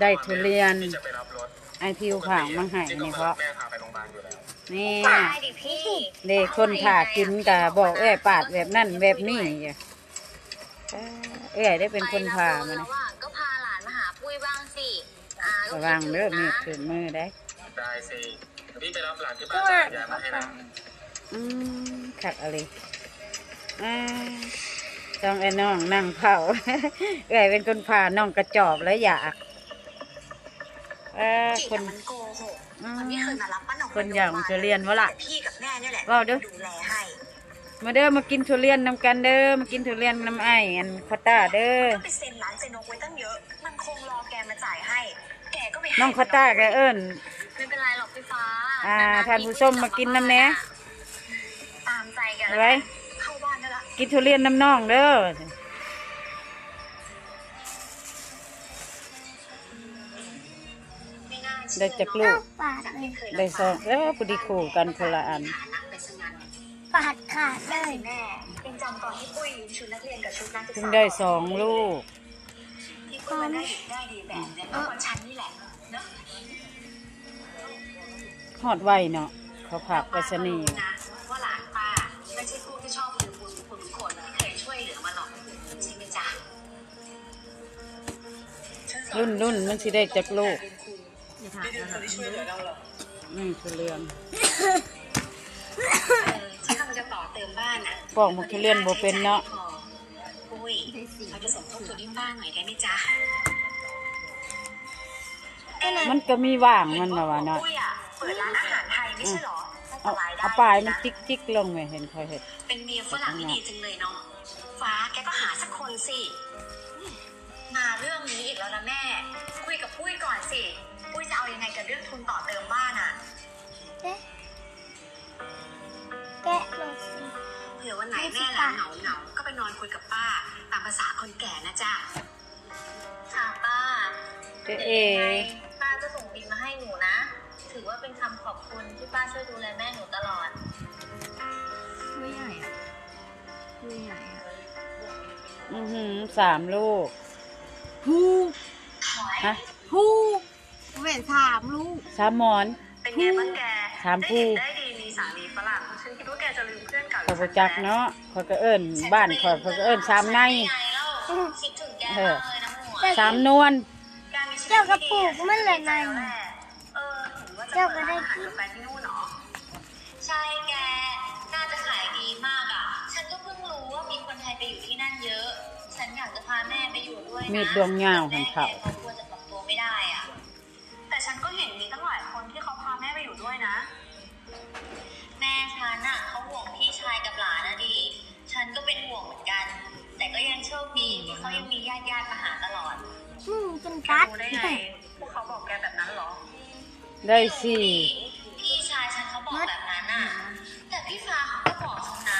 ได้ทุเรียนที่จะไปรับรถไอทิวผางมาให้นี่เพราะแม่พาไปโรงพยาบาลอยู่แล้วนี่ได้ดิพี่ เด็กคนถ่ากินกะบอกเอ้ยปาดแบบนั่นแบบนี้จ้ะเอ้ยได้เป็นคนพามาแล้นะวอะก็พาหลานมาหาปุ้ยบ้างสิอาก็ระวังเด้อมีคิดถึงนะดขึ้นมือได้ได้สิพี่ไปรับหลานที่บ้านจักรยานมาให้นะอืมขัดอะไรอ่าต้องไอ้น้องนั่งเผาเอ้ยเป็นคนพาน้องกระจอบแล้วอยาก เออจิตคนอะมันโกหกอืม มันไม่เคยมารับป้าหนองคนอย่างจะเรียนวะล่ะแต่พี่กับแม่เนี่ยแหละว่าเด้อ ดูแลให้มาเด้อมากินทุเรียนนำกันเด้อมากินทุเรียนน้ำไอ้อันคอต้าเด้อก็ไปเซ็นร้านเซนกไว้ตั้งเยอะ มันคงรอแกมาจ่ายให้ แกก็ไปให้น้องคอต้าแกเอิ้น ไม่เป็นไรหรอกพี่ฟ้าอ่าๆท่านผู้ชมมากินน้ำแหน่ตามใจกันเอาไว้ เข้าบ้านได้ละ กินทุเรียนน้ำน้องเด้อ ไม่น่าเชื่อได้จากลูก ปาดเลยได้สองแล้วพอดีคู่กันคนละอันฐานะไปซะงั้นปาดขาดเลยแม่ยังจำตอนที่ปุ้ยยืมชุดนักเรียนกับชุดนักศึกเพิ่ษางได้สองลูก ที่ปุ้ยมันได้ดีได้ดีแบบเนี้ยก็วันชั้นนี่แหละเนาะฮอดไวเนาะเขาผักไปสนีย์นะว่าหลานป้าไม่ใช่พวกที่ชอบลืมบุญคุณคนที่เคยช่วยเหลือมาหรอกใช่ไหมจ๊ะ รุ่นรุ่นมันสิได้จากลูก ที่ช่วยเหลือเราหรออืมทุเรียนฉันกำลังจะต่อเติมบ้านนะปอกหมกทุเรียนบ่เป็นเนาะปุ้ยเขาจะสมทบทุนให้ป้าหน่อยได้ไหมจ๊ะมันก็มีว่างมันนะวะเนาะปุ้ยอะเปิดร้านอาหารไทยไม่ใช่เหรอเอารายได้เอาปลายมันจิกจิกลงไหมเห็นคอยเห็ดเป็นเมียฝรั่งที่ดีจังเลยเนาะฟ้าแกก็หาสักคนสิ มาเรื่องนี้อีกแล้วนะแม่ คุยกับปุ้ยก่อนสิปุ้ยจะ เอายังไงกับเรื่องทุนต่อเติมบ้านอะแกะแกะเลยสิเผื่อวันไหนแม่หลานเหงาเหงาๆก็ไปนอนคุยกับป้า ตามภาษาคนแก่นะจ๊ะค่ะป้า เจ๊เอป้าจะส่งบินมาให้หนูนะ ถือว่าเป็นคำขอบคุณที่ป้าช่วยดูแลแม่หนูตลอด ไม่ใหญ่อะไม่ใหญ่อะอือหือสามลูกฮูฮะฮู เว้นสามลูก สามหมอน เป็นไงบ้างแกถามผู้ได้ดีมีสามีฝรั่งฉันคิดว่าแกจะลืมเพื่อนเก่าขอยบ่จักเนาะขอยก็เอิ้นบ้านขอยขอยก็เอิ้นสามใน คิดถึงแกเอมาอกเลยนะหมวยสามนวล การมีชีวิตเจ้ากระปุกมันเลยไงเออถึงว่าจะเจ้าก็เปิดได้ร้านอาหารกินกาแฟที่นู่นเหรอใช่แก น่าจะขายดีมากอะ ฉันก็เพิ่งรู้ว่ามีคนไทยไปอยู่ที่นั่นเยอะ ฉันอยากจะพาแม่ไปอยู่ด้วยนะมีดดวงยาวของเขาแม่แกกลัวจะปรับตัวไม่ ก็ยังโชคดีที่เขายังมีญาติญาติๆมาหาตลอดอืมจนแกกัดรู้ได้ไงพวกเขาบอกแกแบบนั้นเหรอ ได้สี่ง